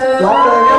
Lá pra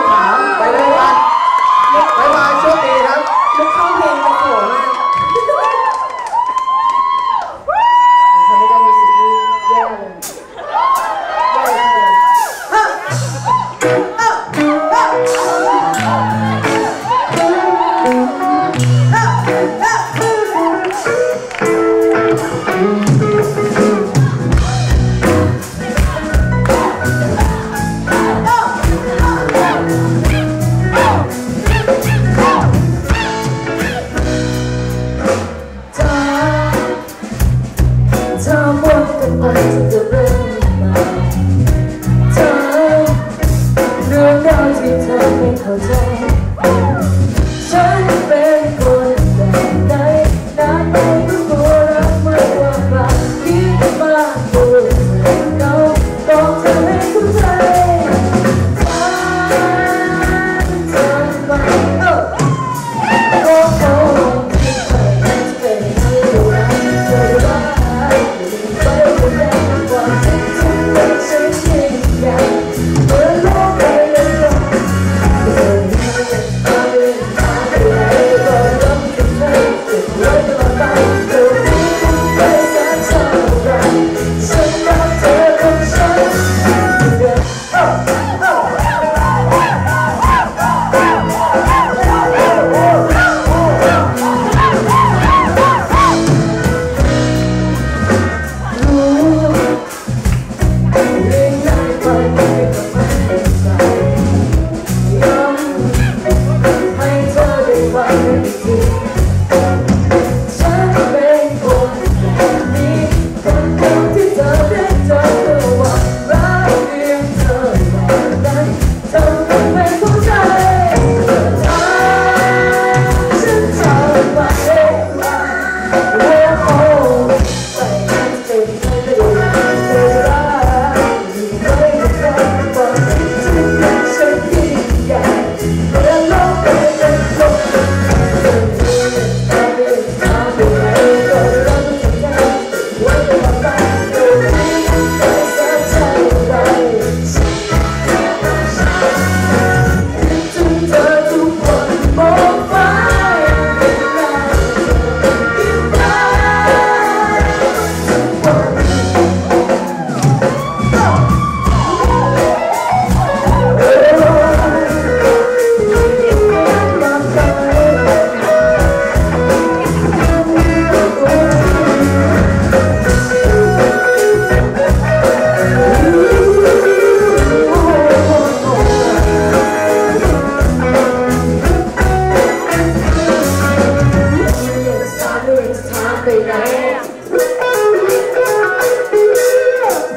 off, baby.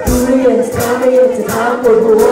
Julie and Tommy and Tom were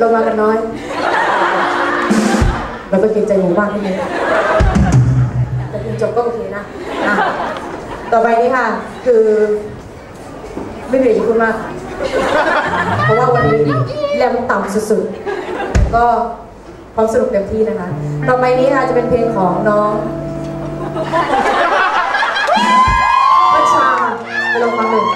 เรามากันน้อย เราก็เกรงใจหนูมากทีนี้แต่คุณจบก็โอเคนะอะต่อไปนี้ค่ะ คือ ไม่เหนื่อยที่คุณมากเพราะว่าวันนี้แรมต่ำสุดๆ ก็พร้อมสนุกเต็มที่นะคะ ต่อไปนี้ค่ะจะเป็นเพลงของน้องประชาไปลองฟังหนึ่ง